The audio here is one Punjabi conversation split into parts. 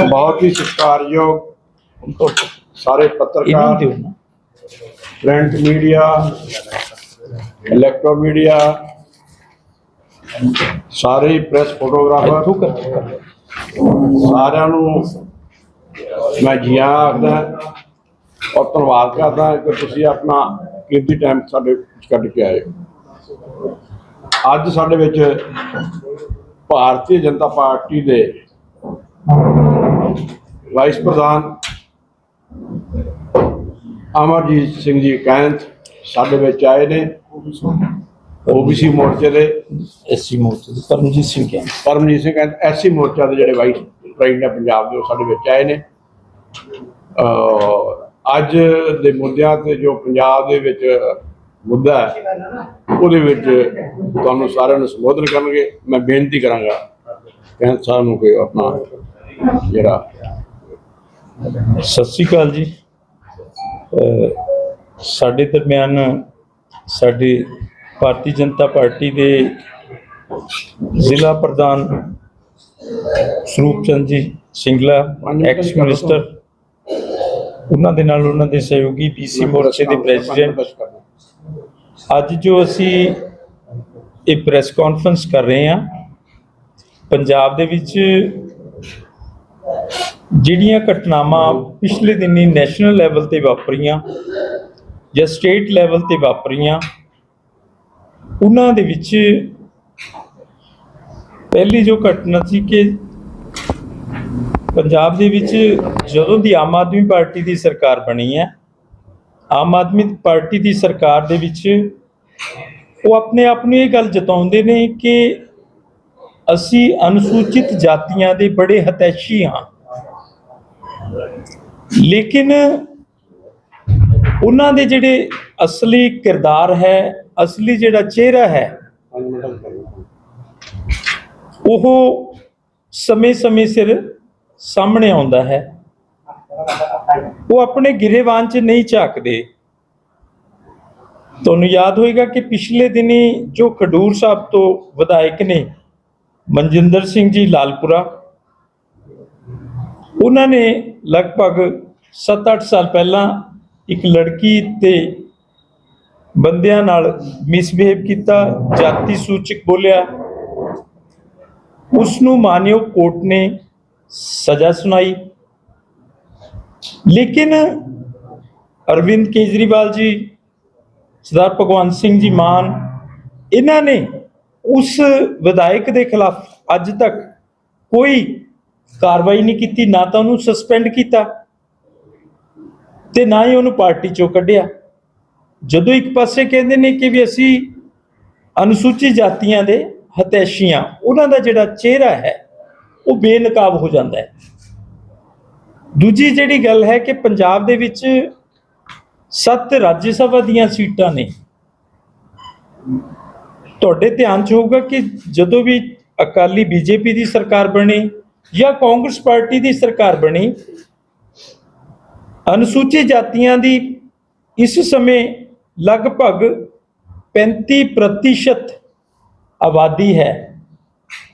ਬਹੁਤ ਹੀ ਸਤਿਕਾਰਯੋਗ ਸਾਰੇ ਪੱਤਰਕਾਰ ਪ੍ਰਿੰਟ ਮੀਡੀਆ ਇਲੈਕਟ੍ਰੋ ਮੀਡੀਆ ਸਾਰੇ ਪ੍ਰੈਸ ਫੋਟੋਗ੍ਰਾਫਰ ਸਾਰਿਆਂ ਨੂੰ ਮੈਂ ਜੀ ਆਇਆਂ ਆਖਦਾ ਔਰ ਧੰਨਵਾਦ ਕਰਦਾ ਕਿ ਤੁਸੀਂ ਆਪਣਾ ਕੀਮਤੀ ਟਾਈਮ ਸਾਡੇ ਵਿੱਚ ਕੱਢ ਕੇ ਆਏ। ਅੱਜ ਸਾਡੇ ਵਿੱਚ ਭਾਰਤੀ ਜਨਤਾ ਪਾਰਟੀ ਦੇ ਵਾਈਸ ਪ੍ਰਧਾਨ ਅਮਰਜੀਤ ਸਿੰਘ ਜੀ ਕੈਂਥ ਸਾਡੇ ਵਿੱਚ ਆਏ ਨੇ। ਓਬੀਸੀ ਮੋਰਚੇ ਦੇ ਐਸਸੀ ਮੋਰਚੇ ਦੇ ਪਰਮਜੀਤ ਸਿੰਘ ਕੈਂਪ ਪਰਮਜੀਤ ਸਿੰਘ ਕਹਿੰਦੇ ਐਸਸੀ ਮੋਰਚਾ ਦੇ ਜਿਹੜੇ ਵਾਈਸ ਪ੍ਰੈਜ਼ੀਡੈਂਟ ਹੈ ਪੰਜਾਬ ਦੇ ਉਹ ਸਾਡੇ ਵਿੱਚ ਆਏ ਨੇ। ਅੱਜ ਦੇ ਮੁੱਦਿਆਂ ਤੇ ਜੋ ਪੰਜਾਬ ਦੇ ਵਿੱਚ ਮੁੱਦਾ ਹੈ ਉਹਦੇ ਵਿੱਚ ਤੁਹਾਨੂੰ ਸਾਰਿਆਂ ਨੂੰ ਸੰਬੋਧਨ ਕਰਨਗੇ। ਮੈਂ ਬੇਨਤੀ ਕਰਾਂਗਾ ਕਹਿੰਦੇ ਸਾਹਿਬ ਨੂੰ ਕੋਈ ਆਪਣਾ ਜਿਹੜਾ ਸਤਿ ਸ਼੍ਰੀ ਅਕਾਲ ਜੀ। ਸਾਡੇ ਦਰਮਿਆਨ ਸਾਡੇ ਭਾਰਤੀ ਜਨਤਾ ਪਾਰਟੀ ਦੇ ਜ਼ਿਲ੍ਹਾ ਪ੍ਰਧਾਨ ਸਰੂਪ ਚੰਦ ਜੀ ਸਿੰਗਲਾ ਐਕਸ ਮਿਨਿਸਟਰ ਉਹਨਾਂ ਦੇ ਨਾਲ ਉਹਨਾਂ ਦੇ ਸਹਿਯੋਗੀ ਪੀਸੀ ਮੋਰਚੇ ਦੇ ਪ੍ਰੈਜ਼ੀਡੈਂਟ। ਅੱਜ ਜੋ ਅਸੀਂ ਇਹ ਪ੍ਰੈਸ ਕਾਨਫਰੰਸ ਕਰ ਰਹੇ ਹਾਂ ਪੰਜਾਬ ਦੇ ਵਿੱਚ ਜਿਹੜੀਆਂ ਘਟਨਾਵਾਂ ਪਿਛਲੇ ਦਿਨੀ ਨੈਸ਼ਨਲ ਲੈਵਲ ਤੇ ਵਾਪਰੀਆਂ ਜਾਂ ਸਟੇਟ ਲੈਵਲ ਤੇ ਵਾਪਰੀਆਂ, ਉਹਨਾਂ ਦੇ ਵਿੱਚ ਪਹਿਲੀ ਜੋ ਘਟਨਾ ਸੀ ਕਿ ਪੰਜਾਬ ਦੇ ਵਿੱਚ ਜਦੋਂ ਦੀ ਆਮ ਆਦਮੀ ਪਾਰਟੀ ਦੀ ਸਰਕਾਰ ਬਣੀ ਹੈ, ਆਮ ਆਦਮੀ ਪਾਰਟੀ ਦੀ ਸਰਕਾਰ ਦੇ ਵਿੱਚ ਉਹ ਆਪਣੇ ਆਪ ਨੂੰ ਇਹ ਗੱਲ ਜਤਾਉਂਦੇ ਨੇ ਕਿ ਅਸੀਂ ਅਨੁਸੂਚਿਤ ਜਾਤੀਆਂ ਦੇ ਬੜੇ ਹਤੈਸ਼ੀ ਹਾਂ। ਲੇਕਿਨ ਉਹਨਾਂ ਦੇ ਜਿਹੜੇ ਅਸਲੀ ਕਿਰਦਾਰ ਹੈ, ਅਸਲੀ ਜਿਹੜਾ ਚਿਹਰਾ ਹੈ, ਉਹ ਸਮੇਂ-ਸਮੇਂ ਸਿਰ ਸਾਹਮਣੇ ਆਉਂਦਾ ਹੈ। ਉਹ ਆਪਣੇ ਗਿਰੇਵਾਨ 'ਚ ਨਹੀਂ ਝਾਕਦੇ। ਤੁਹਾਨੂੰ ਯਾਦ ਹੋਏਗਾ ਕਿ ਪਿਛਲੇ ਦਿਨੀ ਜੋ ਖਡੂਰ ਸਾਹਿਬ ਤੋਂ ਵਿਧਾਇਕ ਨੇ ਮਨਜਿੰਦਰ ਸਿੰਘ ਜੀ ਲਾਲਪੁਰਾ, ਉਹਨਾਂ ਨੇ ਲਗਭਗ 7-8 ਸਾਲ ਪਹਿਲਾਂ ਇੱਕ ਲੜਕੀ ਤੇ ਬੰਦਿਆਂ ਨਾਲ ਮਿਸਬਿਹੇਵ ਕੀਤਾ, ਜਾਤੀ ਸੂਚਕ ਬੋਲਿਆ। ਉਸ ਨੂੰ ਮਾਨਯੋਗ ਕੋਰਟ ਨੇ ਸਜ਼ਾ ਸੁਣਾਈ। ਲੇਕਿਨ ਅਰਵਿੰਦ ਕੇਜਰੀਵਾਲ ਜੀ, ਸਰਦਾਰ ਭਗਵੰਤ ਸਿੰਘ ਜੀ ਮਾਨ, ਇਹਨਾਂ ਨੇ ਉਸ ਵਿਧਾਇਕ ਦੇ ਖਿਲਾਫ ਅੱਜ ਤੱਕ ਕੋਈ ਕਾਰਵਾਈ ਨਹੀਂ ਕੀਤੀ, ਨਾ ਤਾਂ ਉਹਨੂੰ ਸਸਪੈਂਡ ਕੀਤਾ ਤੇ ਨਾ ਹੀ ਉਹਨੂੰ ਪਾਰਟੀ ਚੋਂ ਕੱਢਿਆ। ਜਦੋਂ ਇੱਕ ਪਾਸੇ ਕਹਿੰਦੇ ਨੇ ਕਿ ਵੀ ਅਸੀਂ ਅਨੁਸੂਚਿਤ ਜਾਤੀਆਂ ਦੇ ਹਤੈਸ਼ੀਆਂ, ਉਹਨਾਂ ਦਾ ਜਿਹੜਾ ਚਿਹਰਾ ਹੈ, ਉਹ ਬੇਨਕਾਬ ਹੋ ਜਾਂਦਾ ਹੈ। ਦੂਜੀ ਜਿਹੜੀ ਗੱਲ ਹੈ ਕਿ ਪੰਜਾਬ ਦੇ ਵਿੱਚ ਸੱਤ ਰਾਜ ਸਭਾ ਦੀਆਂ ਸੀਟਾਂ ਨੇ। ਤੁਹਾਡੇ ਧਿਆਨ 'ਚ ਹੋਊਗਾ ਕਿ ਜਦੋਂ ਵੀ ਅਕਾਲੀ ਬੀਜੇਪੀ ਦੀ ਸਰਕਾਰ ਬਣੀ ਜਾਂ ਕਾਂਗਰਸ ਪਾਰਟੀ ਦੀ ਸਰਕਾਰ ਬਣੀ, ਅਨੁਸੂਚਿਤ ਜਾਤੀਆਂ ਦੀ ਇਸ ਸਮੇਂ ਲਗਭਗ 35% ਆਬਾਦੀ ਹੈ।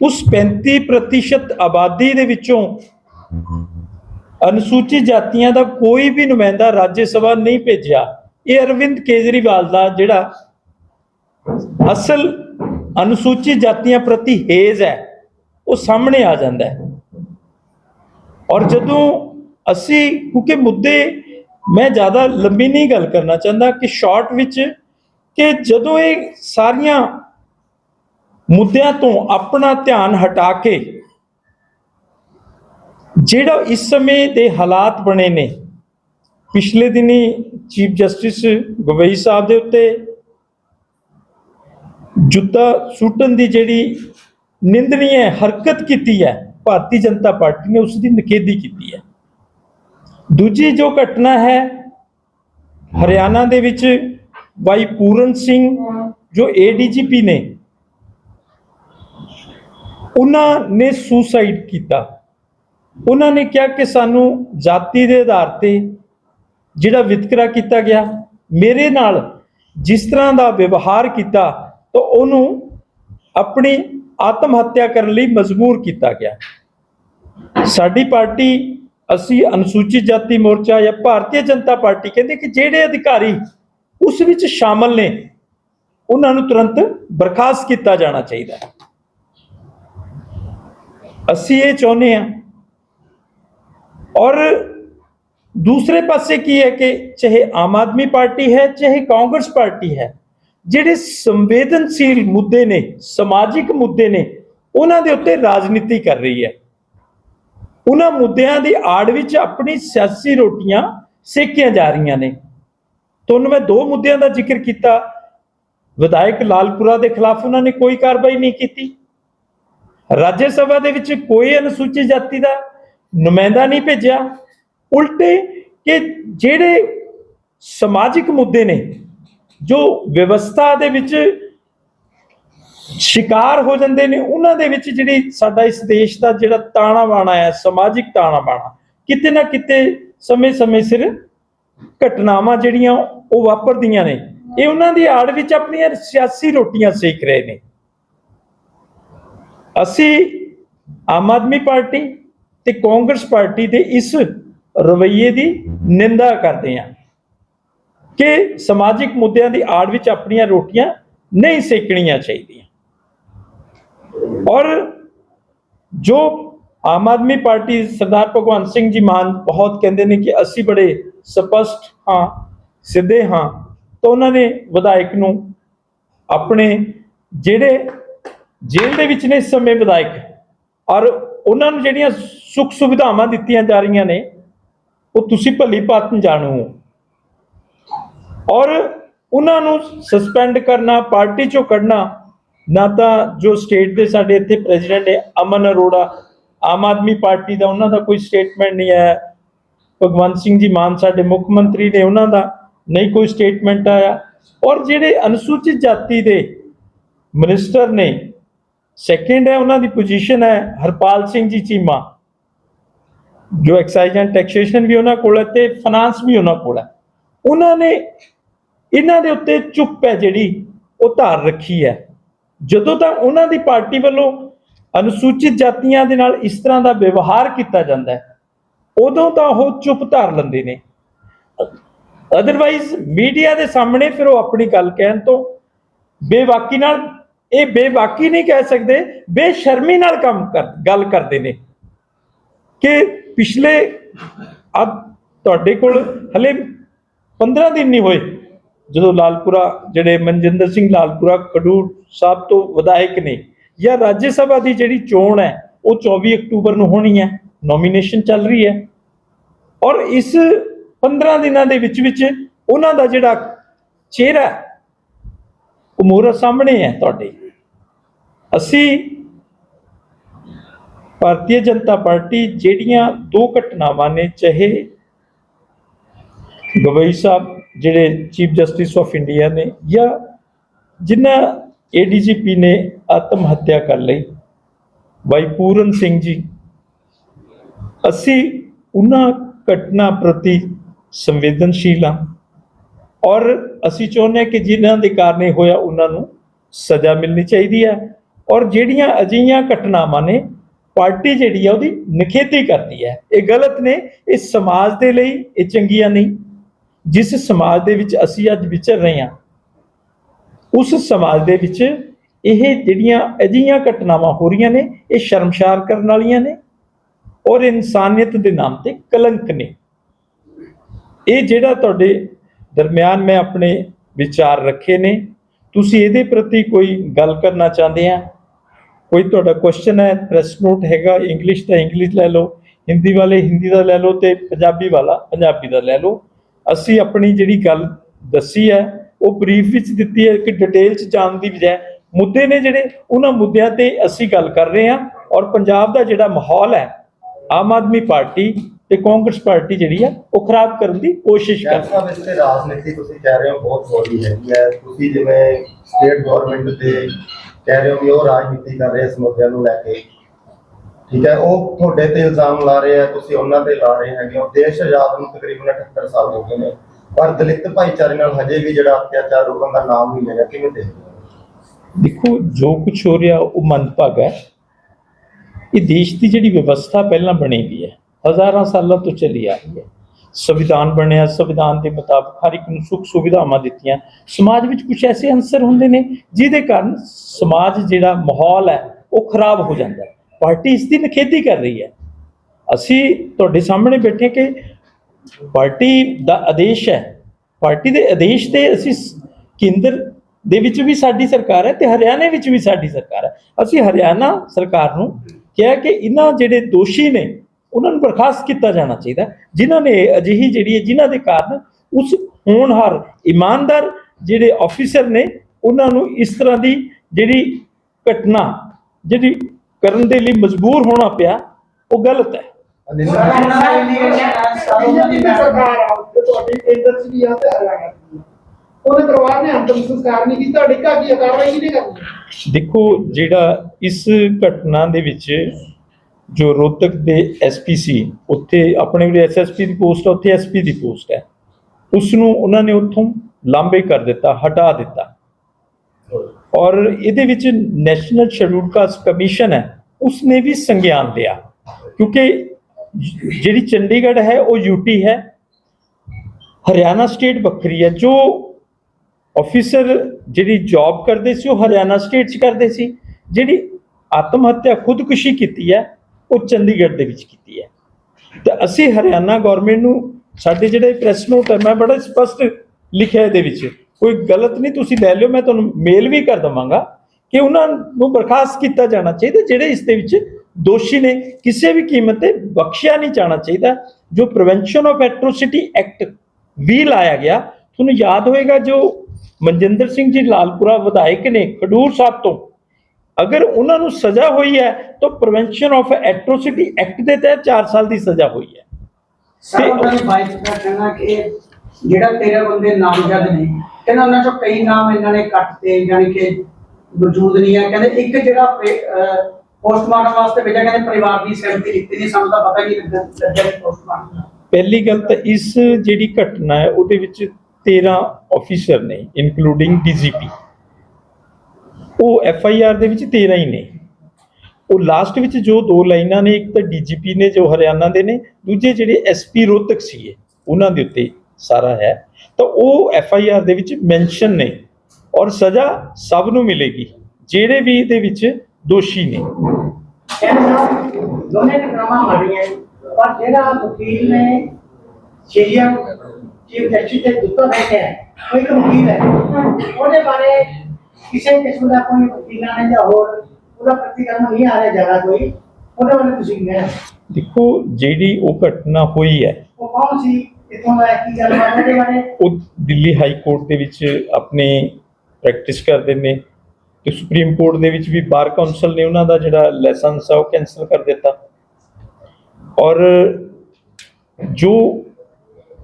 ਉਸ 35% ਆਬਾਦੀ ਦੇ ਵਿੱਚੋਂ ਅਨੁਸੂਚਿਤ ਜਾਤੀਆਂ ਦਾ ਕੋਈ ਵੀ ਨੁਮਾਇੰਦਾ ਰਾਜ ਸਭਾ ਨਹੀਂ ਭੇਜਿਆ। ਇਹ ਅਰਵਿੰਦ ਕੇਜਰੀਵਾਲ ਦਾ ਜਿਹੜਾ ਅਸਲ ਅਨੁਸੂਚਿਤ ਜਾਤੀਆਂ ਪ੍ਰਤੀ ਹੇਜ਼ ਹੈ, ਉਹ ਸਾਹਮਣੇ ਆ ਜਾਂਦਾ ਹੈ। ਔਰ ਜਦੋਂ ਅਸੀਂ, ਕਿਉਂਕਿ ਮੁੱਦੇ ਮੈਂ ਜ਼ਿਆਦਾ ਲੰਬੀ ਨਹੀਂ ਗੱਲ ਕਰਨਾ ਚਾਹੁੰਦਾ ਕਿ ਸ਼ਾਰਟ ਵਿੱਚ, ਕਿ ਜਦੋਂ ਇਹ ਸਾਰੀਆਂ ਮੁੱਦਿਆਂ ਤੋਂ ਆਪਣਾ ਧਿਆਨ ਹਟਾ ਕੇ ਜਿਹੜਾ ਇਸ ਸਮੇਂ ਦੇ ਹਾਲਾਤ ਬਣੇ ਨੇ, ਪਿਛਲੇ ਦਿਨੀ ਚੀਫ ਜਸਟਿਸ ਗਵਈ ਸਾਹਿਬ ਦੇ ਉੱਤੇ ਜੁੱਤਾ ਸੁੱਟਣ ਦੀ ਜਿਹੜੀ ਨਿੰਦਨੀय ਹਰਕਤ ਕੀਤੀ ਹੈ ਭਾਰਤੀ ਜਨਤਾ ਪਾਰਟੀ ਨੇ ਉਸ ਦੀ ਨਿਖੇਧੀ ਕੀਤੀ ਹੈ। ਦੂਜੀ ਜੋ ਘਟਨਾ ਹੈ, ਹਰਿਆਣਾ ਦੇ ਵਿੱਚ ਬਾਈ ਪੂਰਨ ਸਿੰਘ ਜੋ ਏਡੀਜੀਪੀ ਨੇ, ਉਹਨਾਂ ਨੇ ਸੁਸਾਈਡ ਕੀਤਾ। ਉਹਨਾਂ ਨੇ ਕਿਹਾ ਕਿ ਸਾਨੂੰ ਜਾਤੀ ਦੇ ਆਧਾਰ ਤੇ ਜਿਹੜਾ ਵਿਤਕਰਾ ਕੀਤਾ ਗਿਆ, ਮੇਰੇ ਨਾਲ ਜਿਸ ਤਰ੍ਹਾਂ ਦਾ ਵਿਵਹਾਰ ਕੀਤਾ, ਤਾਂ ਉਹਨੂੰ ਆਪਣੀ ਆਤਮ ਹੱਤਿਆ ਕਰਨ ਲਈ ਮਜਬੂਰ ਕੀਤਾ ਗਿਆ। ਸਾਡੀ ਪਾਰਟੀ, ਅਸੀਂ ਅਨੁਸੂਚਿਤ ਜਾਤੀ ਮੋਰਚਾ ਜਾਂ ਭਾਰਤੀ ਜਨਤਾ ਪਾਰਟੀ ਕਹਿੰਦੇ ਕਿ ਜਿਹੜੇ ਅਧਿਕਾਰੀ ਉਸ ਵਿੱਚ ਸ਼ਾਮਲ ਨੇ, ਉਹਨਾਂ ਨੂੰ ਤੁਰੰਤ ਬਰਖਾਸਤ ਕੀਤਾ ਜਾਣਾ ਚਾਹੀਦਾ ਹੈ। ਅਸੀਂ ਇਹ ਚਾਹੁੰਦੇ ਹਾਂ ਔਰ ਦੂਸਰੇ ਪਾਸੇ ਕੀ ਹੈ ਕਿ ਚਾਹੇ ਆਮ ਆਦਮੀ ਪਾਰਟੀ ਹੈ, ਚਾਹੇ ਕਾਂਗਰਸ ਪਾਰਟੀ ਹੈ, ਜਿਹੜੇ ਸੰਵੇਦਨਸ਼ੀਲ ਮੁੱਦੇ ਨੇ, ਸਮਾਜਿਕ ਮੁੱਦੇ ਨੇ, ਉਹਨਾਂ ਦੇ ਉੱਤੇ ਰਾਜਨੀਤੀ ਕਰ ਰਹੀ ਹੈ। ਉਹਨਾਂ ਮੁੱਦਿਆਂ ਦੀ ਆੜ ਵਿੱਚ ਆਪਣੀ ਸਿਆਸੀ ਰੋਟੀਆਂ ਸੇਕੀਆਂ ਜਾ ਰਹੀਆਂ ਨੇ। ਤੁਹਾਨੂੰ ਮੈਂ ਦੋ ਮੁੱਦਿਆਂ ਦਾ ਜ਼ਿਕਰ ਕੀਤਾ। ਵਿਧਾਇਕ ਲਾਲਪੁਰਾ ਦੇ ਖਿਲਾਫ ਉਹਨਾਂ ਨੇ ਕੋਈ ਕਾਰਵਾਈ ਨਹੀਂ ਕੀਤੀ। ਰਾਜ ਸਭਾ ਦੇ ਵਿੱਚ ਕੋਈ ਅਨੁਸੂਚਿਤ ਜਾਤੀ ਦਾ ਨੁਮਾਇੰਦਾ ਨਹੀਂ ਭੇਜਿਆ। ਉਲਟੇ ਕਿ ਜਿਹੜੇ ਸਮਾਜਿਕ ਮੁੱਦੇ ਨੇ, ਜੋ ਵਿਵਸਥਾ ਦੇ ਵਿੱਚ ਸ਼ਿਕਾਰ ਹੋ ਜਾਂਦੇ ਨੇ, ਉਹਨਾਂ ਦੇ ਵਿੱਚ ਜਿਹੜੀ ਸਾਡਾ ਇਸ ਦੇਸ਼ ਦਾ ਜਿਹੜਾ ਤਾਣਾ ਬਾਣਾ ਹੈ, ਸਮਾਜਿਕ ਤਾਣਾ ਬਾਣਾ, ਕਿਤੇ ਨਾ ਕਿਤੇ ਸਮੇਂ-ਸਮੇਂ ਸਿਰ ਘਟਨਾਵਾਂ ਜਿਹੜੀਆਂ ਉਹ ਵਾਪਰਦੀਆਂ ਨੇ, ਇਹ ਉਹਨਾਂ ਦੀ ਆੜ ਵਿੱਚ ਆਪਣੀਆਂ ਸਿਆਸੀ ਰੋਟੀਆਂ ਸੇਕ ਰਹੇ ਨੇ। ਅਸੀਂ ਆਮ ਆਦਮੀ ਪਾਰਟੀ ਤੇ ਕਾਂਗਰਸ ਪਾਰਟੀ ਦੇ ਇਸ ਰਵੱਈਏ ਦੀ ਨਿੰਦਾ ਕਰਦੇ ਹਾਂ ਕਿ ਸਮਾਜਿਕ ਮੁੱਦਿਆਂ ਦੀ ਆੜ ਵਿੱਚ ਆਪਣੀਆਂ ਰੋਟੀਆਂ ਨਹੀਂ ਸੇਕਣੀਆਂ ਚਾਹੀਦੀਆਂ। ਔਰ ਜੋ ਆਮ ਆਦਮੀ ਪਾਰਟੀ ਸਰਦਾਰ ਭਗਵੰਤ ਸਿੰਘ ਜੀ ਮਾਨ ਬਹੁਤ ਕਹਿੰਦੇ ਨੇ ਕਿ ਅਸੀਂ ਬੜੇ ਸਪਸ਼ਟ ਹਾਂ ਸਿੱਧੇ ਹਾਂ ਤਾਂ ਉਹਨਾਂ ਨੇ ਵਿਧਾਇਕ ਨੂੰ ਆਪਣੇ ਜਿਹੜੇ ਜੇਲ੍ਹ ਦੇ ਵਿੱਚ ਨੇ ਇਸ ਸਮੇਂ ਵਿਧਾਇਕ ਔਰ ਉਹਨਾਂ ਨੂੰ ਜਿਹੜੀਆਂ ਸੁੱਖ ਸੁਵਿਧਾਵਾਂ ਦਿੱਤੀਆਂ ਜਾ ਰਹੀਆਂ ਨੇ ਉਹ ਤੁਸੀਂ ਭਲੀ ਭਾਤ ਜਾਣੋ ਹੋ ਔਰ ਉਹਨਾਂ ਨੂੰ ਸਸਪੈਂਡ ਕਰਨਾ ਪਾਰਟੀ ਚੋਂ ਕੱਢਣਾ ਨਾ ਤਾਂ ਜੋ ਸਟੇਟ ਦੇ ਸਾਡੇ ਇੱਥੇ ਪ੍ਰੈਜ਼ੀਡੈਂਟ ਹੈ ਅਮਨ ਅਰੋੜਾ, ਆਮ ਆਦਮੀ ਪਾਰਟੀ ਦਾ ਉਹਨਾਂ ਦਾ ਕੋਈ ਸਟੇਟਮੈਂਟ ਨਹੀਂ ਆਇਆ। ਭਗਵੰਤ ਸਿੰਘ ਜੀ ਮਾਨ ਸਾਡੇ ਮੁੱਖ ਮੰਤਰੀ ਨੇ ਉਹਨਾਂ ਦਾ ਨਹੀਂ ਕੋਈ ਸਟੇਟਮੈਂਟ ਆਇਆ। ਔਰ ਜਿਹੜੇ ਅਨੁਸੂਚਿਤ ਜਾਤੀ ਦੇ ਮਿਨਿਸਟਰ ਨੇ ਸੈਕਿੰਡ ਹੈ ਉਹਨਾਂ ਦੀ ਪੋਜੀਸ਼ਨ ਹੈ ਹਰਪਾਲ ਸਿੰਘ ਜੀ ਚੀਮਾ। ਜੋ ਐਕਸਾਈਜ਼ ਐਂਡ ਟੈਕਸੇਸ਼ਨ ਵੀ ਉਹਨਾਂ ਕੋਲ ਹੈ ਤੇ ਫਾਈਨਾਂਸ ਵੀ ਉਹਨਾਂ ਕੋਲ ਹੈ। ਉਹਨਾਂ ਨੇ, ਇਹਨਾਂ ਦੇ ਉੱਤੇ ਚੁੱਪ ਹੈ ਜਿਹੜੀ, ਉਹ ਧਾਰ ਰੱਖੀ ਹੈ। ਜਦੋਂ ਤਾਂ ਉਹਨਾਂ ਦੀ ਪਾਰਟੀ ਵੱਲੋਂ ਅਨੁਸੂਚਿਤ ਜਾਤੀਆਂ ਦੇ ਨਾਲ ਇਸ ਤਰ੍ਹਾਂ ਦਾ ਵਿਵਹਾਰ ਕੀਤਾ ਜਾਂਦਾ ਹੈ, ਉਦੋਂ ਤਾਂ ਉਹ ਚੁੱਪ ਧਾਰ ਲੈਂਦੇ ਨੇ। ਅਦਰਵਾਈਜ਼ ਮੀਡੀਆ ਦੇ ਸਾਹਮਣੇ ਫਿਰ ਉਹ ਆਪਣੀ ਗੱਲ ਕਹਿਣ ਤੋਂ ਬੇਵਾਕੀ ਨਾਲ, ਇਹ ਬੇਵਾਕੀ ਨਹੀਂ ਕਹਿ ਸਕਦੇ, ਬੇਸ਼ਰਮੀ ਨਾਲ ਕੰਮ ਕਰ, ਗੱਲ ਕਰਦੇ ਨੇ। ਕਿ ਪਿਛਲੇ ਅਬ ਤੁਹਾਡੇ ਕੋਲ ਹਲੇ 15 ਦਿਨ ਨਹੀਂ ਹੋਏ ਜਦੋਂ ਲਾਲਪੁਰਾ, ਜਿਹੜੇ ਮਨਜਿੰਦਰ ਸਿੰਘ ਲਾਲਪੁਰਾ ਖਡੂਰ ਸਾਹਿਬ ਤੋਂ ਵਿਧਾਇਕ ਨੇ, ਜਾਂ ਰਾਜ ਸਭਾ ਦੀ ਜਿਹੜੀ ਚੋਣ ਹੈ, ਉਹ 24 ਅਕਤੂਬਰ ਨੂੰ ਹੋਣੀ ਹੈ ਨੋਮੀਨੇਸ਼ਨ ਚੱਲ ਰਹੀ ਹੈ। ਔਰ ਇਸ 15 ਦਿਨਾਂ ਦੇ ਵਿੱਚ ਵਿੱਚ ਉਹਨਾਂ ਦਾ ਜਿਹੜਾ ਚਿਹਰਾ ਉਹ ਮੋਹਰਾ ਸਾਹਮਣੇ ਹੈ ਤੁਹਾਡੇ। ਅਸੀਂ ਭਾਰਤੀ ਜਨਤਾ ਪਾਰਟੀ ਜਿਹੜੀਆਂ ਦੋ ਘਟਨਾਵਾਂ ਨੇ, ਚਾਹੇ ਗਵਈ ਸਾਹਿਬ ਜਿਹੜੇ ਚੀਫ ਜਸਟਿਸ ਆਫ ਇੰਡੀਆ ਨੇ ਜਾਂ ਜਿਨ੍ਹਾਂ ਏਡੀਜੀਪੀ ਨੇ ਆਤਮ ਹੱਤਿਆ ਕਰ ਲਈ, ਬਾਈ ਪੂਰਨ ਸਿੰਘ ਜੀ, ਅਸੀਂ ਉਹਨਾਂ ਘਟਨਾ ਪ੍ਰਤੀ ਸੰਵੇਦਨਸ਼ੀਲ ਹਾਂ ਔਰ ਅਸੀਂ ਚਾਹੁੰਦੇ ਹਾਂ ਕਿ ਜਿਨ੍ਹਾਂ ਦੇ ਕਾਰਨ ਇਹ ਹੋਇਆ ਉਹਨਾਂ ਨੂੰ ਸਜ਼ਾ ਮਿਲਣੀ ਚਾਹੀਦੀ ਹੈ ਔਰ ਜਿਹੜੀਆਂ ਅਜਿਹੀਆਂ ਘਟਨਾਵਾਂ ਨੇ, ਪਾਰਟੀ ਜਿਹੜੀ ਆ ਉਹਦੀ ਨਿਖੇਧੀ ਕਰਦੀ ਹੈ। ਇਹ ਗਲਤ ਨੇ, ਇਹ ਸਮਾਜ ਦੇ ਲਈ ਇਹ ਚੰਗੀਆਂ ਨਹੀਂ। ਜਿਸ ਸਮਾਜ ਦੇ ਵਿੱਚ ਅਸੀਂ ਅੱਜ ਵਿਚਰ ਰਹੇ ਹਾਂ, ਉਸ ਸਮਾਜ ਦੇ ਵਿੱਚ ਇਹ ਜਿਹੜੀਆਂ ਅਜਿਹੀਆਂ ਘਟਨਾਵਾਂ ਹੋ ਰਹੀਆਂ ਨੇ, ਇਹ ਸ਼ਰਮਸ਼ਾਰ ਕਰਨ ਵਾਲੀਆਂ ਨੇ ਔਰ ਇਨਸਾਨੀਅਤ ਦੇ ਨਾਮ ਤੇ ਕਲੰਕ ਨੇ। ਇਹ ਜਿਹੜਾ ਤੁਹਾਡੇ ਦਰਮਿਆਨ ਮੈਂ ਆਪਣੇ ਵਿਚਾਰ ਰੱਖੇ ਨੇ, ਤੁਸੀਂ ਇਹਦੇ ਪ੍ਰਤੀ ਕੋਈ ਗੱਲ ਕਰਨਾ ਚਾਹੁੰਦੇ ਆ? ਕੋਈ ਤੁਹਾਡਾ ਕੁਐਸਚਨ ਹੈ ਪ੍ਰੈਸ ਨੋਟ ਹੈਗਾ ਇੰਗਲਿਸ਼ ਦਾ ਇੰਗਲਿਸ਼ ਲੈ ਲਓ, ਹਿੰਦੀ ਵਾਲੇ ਹਿੰਦੀ ਦਾ ਲੈ ਲਓ ਤੇ ਪੰਜਾਬੀ ਵਾਲਾ ਪੰਜਾਬੀ ਦਾ ਲੈ ਲਓ। ਅਸੀਂ ਆਪਣੀ ਜਿਹੜੀ ਗੱਲ ਦੱਸੀ ਹੈ, ਉਹ ਬਰੀਫ ਵਿੱਚ ਦਿੱਤੀ ਹੈ ਕਿ ਡਿਟੇਲ ਚ ਜਾਣ ਦੀ ਬਜਾਏ ਮੁੱਦੇ ਨੇ ਜਿਹੜੇ, ਉਹਨਾਂ ਮੁੱਦਿਆਂ ਤੇ ਅਸੀਂ ਗੱਲ ਕਰ ਰਹੇ ਹਾਂ ਔਰ ਪੰਜਾਬ ਦਾ ਜਿਹੜਾ ਮਾਹੌਲ ਹੈ, ਆਮ ਆਦਮੀ ਪਾਰਟੀ ਤੇ ਕਾਂਗਰਸ ਪਾਰਟੀ ਜਿਹੜੀ ਆ ਉਹ ਖਰਾਬ ਕਰਨ ਦੀ ਕੋਸ਼ਿਸ਼ ਕਰ ਰਹੀ ਹੈ। ਇਸ ਤੇ ਰਾਜਨੀਤੀ ਤੁਸੀਂ ਕਹਿ ਰਹੇ ਹੋ, ਬਹੁਤ ਬੋਲੀ ਹੈਗੀ ਹੈ। ਤੁਸੀਂ ਜਿਵੇਂ ਸਟੇਟ ਗਵਰਨਮੈਂਟ ਤੇ ਕਹਿ ਰਹੇ ਹੋ ਵੀ ਉਹ ਰਾਜਨੀਤੀ ਕਰ ਰਹੇ ਇਸ ਮੁੱਦਿਆਂ ਨੂੰ ਲੈ ਕੇ। ਠੀਕ ਹੈ, ਉਹ ਤੁਹਾਡੇ ਤੇ ਇਲਜ਼ਾਮ ਲਾ ਰਹੇ ਆ, ਤੁਸੀਂ ਉਹਨਾਂ ਤੇ ਲਾ ਰਹੇ ਹੈਗੇ ਹੋ। ਦੇਸ਼ ਆਜ਼ਾਦ ਨੂੰ ਤਕਰੀਬਨ 78 ਸਾਲ ਹੋ ਗਏ ਨੇ। ਪਰ ਦਲਿਤ ਭਾਈਚਾਰੇ ਨਾਲ ਹਜੇ ਵੀ ਜਿਹੜਾ ਅਤਿਆਚਾਰ ਰੋਕਣ ਦਾ ਨਾਮ ਨਹੀਂ ਲਿਆ ਕਿਵੇਂ ਦੇਖਦੇ ਦੇਖੋ, ਜੋ ਕੁਝ ਹੋ ਰਿਹਾ, ਉਹ ਮੰਦਭਾਗਾ ਹੈ। ਇਹ ਦੇਸ਼ ਦੀ ਜਿਹੜੀ ਵਿਵਸਥਾ ਪਹਿਲਾਂ ਬਣੀ ਵੀ ਹੈ, ਹਜ਼ਾਰਾਂ ਸਾਲਾਂ ਤੋਂ ਚੱਲੀ ਆ ਰਹੀ ਹੈ। ਸੰਵਿਧਾਨ ਬਣਿਆ, ਸੰਵਿਧਾਨ ਦੇ ਮੁਤਾਬਕ ਹਰ ਇੱਕ ਨੂੰ ਸੁੱਖ ਸੁਵਿਧਾਵਾਂ ਦਿੱਤੀਆਂ। ਸਮਾਜ ਵਿੱਚ ਕੁਝ ਐਸੇ ਅੰਸਰ ਹੁੰਦੇ ਨੇ, ਜਿਹਦੇ ਕਾਰਨ ਸਮਾਜ ਜਿਹੜਾ ਮਾਹੌਲ ਹੈ, ਉਹ ਖਰਾਬ ਹੋ ਜਾਂਦਾ ਹੈ। ਪਾਰਟੀ ਇਸ ਦੀ ਨਖੇਦੀ ਕਰ ਰਹੀ ਹੈ। ਅਸੀਂ ਤੁਹਾਡੇ ਸਾਹਮਣੇ ਬੈਠੇ ਕਿ ਪਾਰਟੀ ਦਾ ਆਦੇਸ਼ ਹੈ। ਪਾਰਟੀ ਦੇ ਆਦੇਸ਼ ਤੇ ਅਸੀਂ ਸ- ਕੇਂਦਰ ਦੇ ਵਿੱਚ ਵੀ ਸਾਡੀ ਸਰਕਾਰ ਹੈ ਤੇ ਹਰਿਆਣੇ ਵਿੱਚ ਵੀ ਸਾਡੀ ਸਰਕਾਰ ਹੈ। ਅਸੀਂ ਹਰਿਆਣਾ ਸਰਕਾਰ ਨੂੰ ਕਿਹਾ ਕਿ ਇਹਨਾਂ ਜਿਹੜੇ ਦੋਸ਼ੀ ਨੇ, ਉਹਨਾਂ ਨੂੰ ਬਰਖਾਸਤ ਕੀਤਾ ਜਾਣਾ ਚਾਹੀਦਾ ਹੈ। ਜਿਨ੍ਹਾਂ ਨੇ ਅਜਿਹੀ ਜਿਹੜੀ ਹੈ, ਜਿਨ੍ਹਾਂ ਦੇ ਕਾਰਨ ਉਸ ਹੋਣਹਾਰ ਇਮਾਨਦਾਰ ਜਿਹੜੇ ਆਫੀਸਰ ਨੇ, ਉਹਨਾਂ ਨੂੰ ਇਸ ਤਰ੍ਹਾਂ ਦੀ ਜਿਹੜੀ ਘਟਨਾ, ਜਿਹੜੀ ਕਰਨ ਦੇ ਲਈ ਮਜਬੂਰ ਹੋਣਾ ਪਿਆ ਉਹ ਗਲਤ ਹੈ। ਦੇਖੋ ਜਿਹੜਾ ਇਸ ਘਟਨਾ ਦੇ ਵਿੱਚ ਜੋ ਰੋਹਤਕ ਦੇ ਐਸਪੀ ਸੀ ਉੱਥੇ ਆਪਣੇ ਜਿਹੜੇ ਐਸਐਸਪੀ ਦੀ ਪੋਸਟ ਹੈ ਉੱਥੇ ਐਸਪੀ ਦੀ ਪੋਸਟ ਹੈ। ਉਸ ਨੂੰ ਉਹਨਾਂ ਨੇ ਉੱਥੋਂ ਲਾਂਬੇ ਕਰ ਦਿੱਤਾ ਹਟਾ ਦਿੱਤਾ। ਔਰ ਇਹਦੇ ਵਿੱਚ ਨੈਸ਼ਨਲ ਸ਼ੈਡਿਊਲ ਕਾਸਟ ਕਮਿਸ਼ਨ ਹੈ, ਉਸਨੇ ਵੀ ਸੰਗਿਆਨ ਲਿਆ। ਕਿਉਂਕਿ ਜਿਹੜੀ ਚੰਡੀਗੜ੍ਹ ਹੈ, ਉਹ ਯੂਟੀ ਹੈ। ਹਰਿਆਣਾ ਸਟੇਟ ਵੱਖਰੀ ਹੈ। ਜੋ ਆਫੀਸਰ ਜਿਹੜੀ ਜੌਬ ਕਰਦੇ ਸੀ, ਉਹ ਹਰਿਆਣਾ ਸਟੇਟ 'ਚ ਕਰਦੇ ਸੀ। ਜਿਹੜੀ ਆਤਮ ਹੱਤਿਆ ਖੁਦਕੁਸ਼ੀ ਕੀਤੀ ਹੈ, ਉਹ ਚੰਡੀਗੜ੍ਹ ਦੇ ਵਿੱਚ ਕੀਤੀ ਹੈ। ਤੇ ਅਸੀਂ ਹਰਿਆਣਾ ਗਵਰਨਮੈਂਟ ਨੂੰ ਸਾਡੇ ਜਿਹੜੇ ਪ੍ਰੈਸ ਨੋਟ ਹੈ, ਮੈਂ ਬੜਾ ਸਪਸ਼ਟ ਲਿਖਿਆ ਇਹਦੇ ਵਿੱਚ। ਕੋਈ ਗਲਤ ਨਹੀਂ ਤੁਸੀਂ ਲੈ ਲਿਓ ਮੈਂ ਤੁਹਾਨੂੰ ਮੇਲ ਵੀ ਕਰ ਦਵਾਂਗਾ ਕਿ ਉਹਨਾਂ ਨੂੰ ਬਰਖਾਸਤ ਕੀਤਾ ਜਾਣਾ ਚਾਹੀਦਾ ਜਿਹੜੇ ਇਸ ਦੇ ਵਿੱਚ ਦੋਸ਼ੀ ਨੇ। ਕਿਸੇ ਵੀ ਕੀਮਤ ਤੇ ਬਖਸ਼ਿਆ ਨਹੀਂ ਜਾਣਾ ਚਾਹੀਦਾ ਜੋ ਪ੍ਰੀਵੈਂਸ਼ਨ ਆਫ ਐਟਰੋਸਿਟੀ ਐਕਟ ਵੀ ਲਾਇਆ ਗਿਆ। ਤੁਹਾਨੂੰ ਯਾਦ ਹੋਏਗਾ ਜੋ ਮਨਜਿੰਦਰ ਸਿੰਘ ਜੀ ਲਾਲਪੁਰਾ ਵਿਧਾਇਕ ਨੇ ਖਡੂਰ ਸਾਹਿਬ ਤੋਂ। ਅਗਰ ਉਹਨਾਂ ਨੂੰ ਸਜ਼ਾ ਹੋਈ ਹੈ ਤਾਂ ਪ੍ਰੀਵੈਂਸ਼ਨ ਆਫ ਐਟਰੋਸਿਟੀ ਐਕਟ ਦੇ ਤਹਿਤ 4 ਸਾਲ ਦੀ ਸਜ਼ਾ ਹੋਈ ਹੈ। ਸਰ ਉਹਨਾਂ ਦੇ ਵਾਈਸ ਦਾ ਕਹਿਣਾ ਕਿ ਜਿਹੜਾ 13 ਬੰਦੇ ਨਾਮਜ਼ਦ ਨੇ ਕਹਿੰਦਾ ਉਹਨਾਂ ਚੋਂ ਕਈ ਨਾਮ ਇਹਨਾਂ ਨੇ ਕੱਟਤੇ ਯਾਨੀ ਕਿ ਮੌਜੂਦ ਨਹੀਂ ਹੈ। ਕਹਿੰਦੇ ਇੱਕ ਜਿਹੜਾ ਪੋਸਟਮਾਰਟਮ ਵਾਸਤੇ ਭੇਜਿਆ, ਕਹਿੰਦੇ ਪਰਿਵਾਰ ਦੀ ਸਹਿਮਤੀ ਲਿੱਤੀ ਨਹੀਂ, ਸਾਨੂੰ ਤਾਂ ਪਤਾ ਹੀ ਨਹੀਂ ਲੱਗਿਆ ਪੋਸਟਮਾਰਟਮ ਪਹਿਲੀ ਗੱਲ ਤਾਂ ਇਸ ਜਿਹੜੀ ਘਟਨਾ ਹੈ, ਉਹਦੇ ਵਿੱਚ 13 ਆਫੀਸਰ ਨੇ ਇਨਕਲੂਡਿੰਗ ਡੀਜੀਪੀ ਉਹ ਐਫ ਆਈ ਆਰ ਦੇ ਵਿੱਚ 13 ਹੀ ਨੇ। ਉਹ ਲਾਸਟ ਵਿੱਚ ਜੋ ਦੋ ਲਾਈਨਾਂ ਨੇ, ਇੱਕ ਤਾਂ ਡੀਜੀਪੀ ਨੇ, ਜੋ ਹਰਿਆਣਾ ਦੇ ਨੇ, ਦੂਜੇ ਜਿਹੜੇ ਐਸਪੀ ਰੋਹਤਕ ਸੀਗੇ, ਉਹਨਾਂ ਦੇ ਉੱਤੇ ਸਾਰਾ ਹੈ ਤਾਂ ਉਹ ਐਫ ਆਈ ਆਰ ਦੇ ਵਿੱਚ ਮੈਂਸ਼ਨ ਨੇ ਔਰ ਸਜ਼ਾ ਸਭ ਨੂੰ ਮਿਲੇਗੀ ਜਿਹੜੇ ਵੀ ਇਹਦੇ ਵਿੱਚ ਦੋਸ਼ੀ ਨੇ। ਕਹਿੰਦੇ ਦੋਨੇ ਕਰਾਮਾਂ ਮਾਰੀਆਂ ਪਰ ਜਿਹੜਾ ਵਕੀਲ ਨੇ ਸ਼ੇਰੀਆ ਚੀਫ ਜਸਟਿਸ ਦੇ ਦੁੱਤਾ ਬੈਠਿਆ ਹੈ, ਉਹ ਇੱਕ ਵਕੀਲ ਹੈ। ਉਹਦੇ ਬਾਰੇ ਕਿਸੇ ਕਿਸਮ ਦਾ ਕੋਈ ਵਕੀਲਾਂ ਨੇ ਜਾਂ ਹੋਰ ਉਹਦਾ ਪ੍ਰਤੀਕਰਮ ਨਹੀਂ ਆ ਰਿਹਾ ਜਗ੍ਹਾ ਕੋਈ ਉਹਦੇ ਬਾਰੇ ਤੁਸੀਂ ਕਹਿਣਾ? ਦੇਖੋ ਜਿਹੜੀ ਉਹ ਘਟਨਾ ਹੋਈ ਹੈ ਉਹ ਕੌਣ ਸੀ? ਇਥੋਂ ਦਾ ਕੀ ਗੱਲ ਹੈ ਉਹਦੇ ਬਾਰੇ ਉਹ ਦਿੱਲੀ ਹਾਈ ਕੋਰਟ ਦੇ ਵਿੱਚ ਆਪਣੀ ਪ੍ਰੈਕਟਿਸ ਕਰਦੇ ਨੇ ਤੇ ਸੁਪਰੀਮ ਕੋਰਟ ਦੇ ਵਿੱਚ ਵੀ ਬਾਰ ਕਾਉਂਸਲ ਨੇ ਉਹਨਾਂ ਦਾ ਜਿਹੜਾ ਲਾਇਸੈਂਸ ਆ ਉਹ ਕੈਨਸਲ ਕਰ ਦਿੱਤਾ। ਔਰ ਜੋ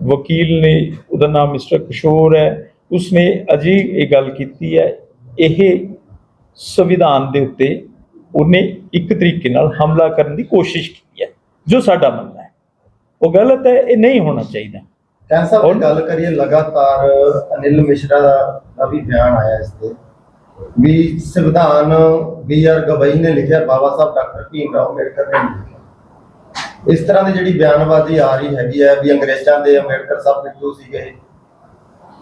ਵਕੀਲ ਨੇ, ਉਹਦਾ ਨਾਮ ਮਿਸਟਰ ਕਿਸ਼ੋਰ ਹੈ, ਉਸਨੇ ਅਜੀ ਇਹ ਗੱਲ ਕੀਤੀ ਹੈ, ਇਹ ਸੰਵਿਧਾਨ ਦੇ ਉੱਤੇ ਉਹਨੇ ਇੱਕ ਤਰੀਕੇ ਨਾਲ ਹਮਲਾ ਕਰਨ ਦੀ ਕੋਸ਼ਿਸ਼ ਕੀਤੀ ਹੈ, ਜੋ ਸਾਡਾ ਮੰਨਣਾ ਉਹ ਗਲਤ ਹੈ ਇਹ ਨਹੀਂ ਹੋਣਾ ਚਾਹੀਦਾ। ਹੋਰ? ਦੀ ਗੱਲ ਕਰੀਏ ਲਗਾਤਾਰ ਅਨਿਲ ਮਿਸ਼ਰਾ ਦਾ ਵੀ ਬਿਆਨ ਆਇਆ ਇਸ ਤੇ। ਵੀ ਸੰਵਿਧਾਨ ਵੀ ਆਰ ਗਵਈ ਨੇ ਲਿਖਿਆ ਬਾਬਾ ਸਾਹਿਬ ਡਾਕਟਰ ਭੀਮ ਰਾਓ ਅੰਬੇਡਕਰ ਨੇ ਇਸ ਤਰ੍ਹਾਂ ਦੀ ਜਿਹੜੀ ਬਿਆਨਬਾਜ਼ੀ ਆ ਰਹੀ ਹੈਗੀ ਹੈ ਵੀ ਅੰਗਰੇਜ਼ਾਂ ਦੇ ਅੰਬੇਡਕਰ ਸਾਹਿਬ ਪਿੱਛੂ ਸੀਗੇ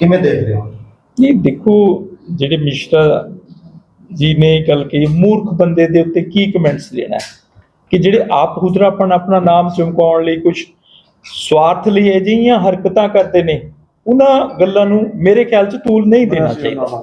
ਕਿਵੇਂ ਦੇਖ ਰਹੇ ਹੋ? ਨਹੀਂ ਦੇਖੋ ਜਿਹੜੇ ਮਿਸ਼ਰਾ ਜੀ ਨੇ ਗੱਲ ਕਹੀ ਮੂਰਖ ਬੰਦੇ ਦੇ ਉੱਤੇ ਕੀ ਕਮੈਂਟਸ ਦੇਣਾ ਹੈ? ਕਿ ਜਿਹੜੇ ਆਪ ਹੁਦਰਾਪਣ ਆਪਣਾ ਨਾਮ ਚਮਕਾਉਣ ਲਈ ਕੁਝ ਸਵਾਰਥ ਲਈ ਇਹ ਜਿਹੀਆਂ ਹਰਕਤਾਂ ਕਰਦੇ ਨੇ ਉਹਨਾਂ ਗੱਲਾਂ ਨੂੰ ਮੇਰੇ ਖਿਆਲ 'ਚ ਤੂਲ ਨਹੀਂ ਦੇਣਾ ਚਾਹੀਦਾ।